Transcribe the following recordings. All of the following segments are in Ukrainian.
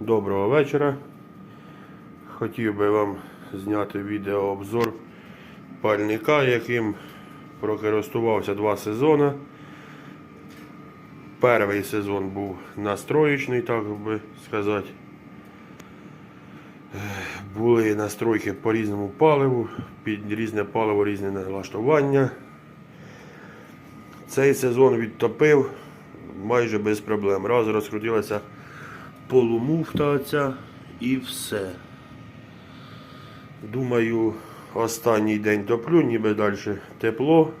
Доброго вечора. Хотів би вам зняти відеообзор пальника, яким прокористувався два сезони. Перший сезон був настроєчний, так би сказати. Були настройки по різному паливу, під різне паливо, різне налаштування. Цей сезон відтопив майже без проблем. Раз розкрутилася полумуфта оця і все. Думаю, останній день топлю, ніби далі тепло.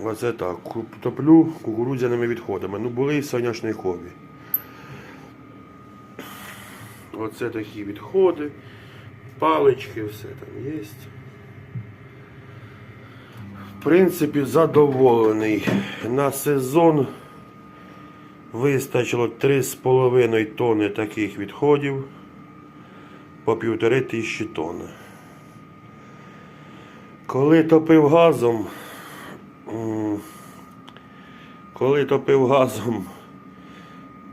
Оце так. Топлю кукурудзяними відходами. Ну були і соняшникові. Оце такі відходи, палички, все там є. В принципі, задоволений. На сезон вистачило 3,5 тонни таких відходів по півтори тисячі тонн. Коли топив газом, коли топив газом,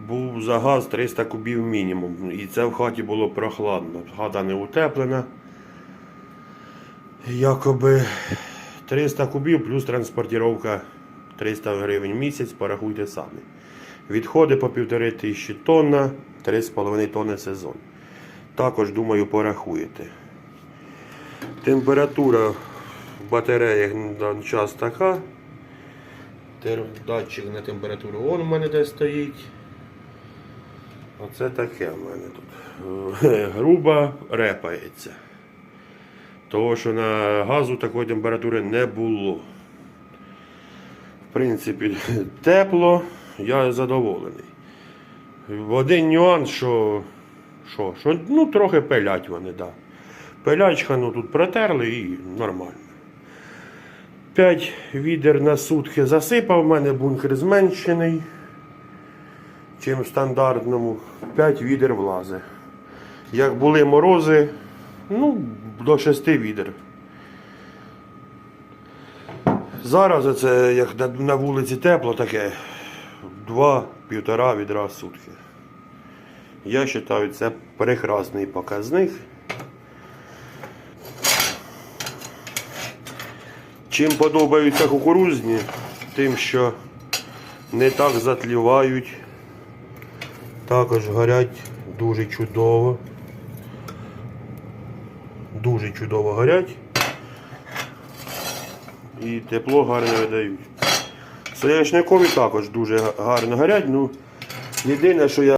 був за газ 300 кубів мінімум. І це в хаті було прохладно. Хата не утеплена. Якоби 300 кубів плюс транспортировка 300 гривень в місяць, порахуйте самі. Відходи по півтори тисячі тонна, 3,5 тонни сезон. Також, думаю, порахуєте. Температура в батареях на час така. Датчик на температуру он у мене десь стоїть. Оце таке в мене тут. Груба репається. Того, що на газу такої температури не було. В принципі, тепло, я задоволений. Один нюанс, що, що, що ну, трохи пилять вони, да. Пилячка ну, тут протерли і нормально. 5 відер на сутки засипав, в мене бункер зменшений, чим в стандартному. 5 відер влазить. Як були морози, ну, до 6 відер. Зараз це як на вулиці тепло таке, 2-1,5 відра сутки. Я вважаю, це прекрасний показник. Чим подобаються кукурузні, тим, що не так затлівають, також горять дуже чудово. Дуже чудово горять. І тепло гарне видають. Соняшникові також дуже гарно горять. Ну, єдине, що я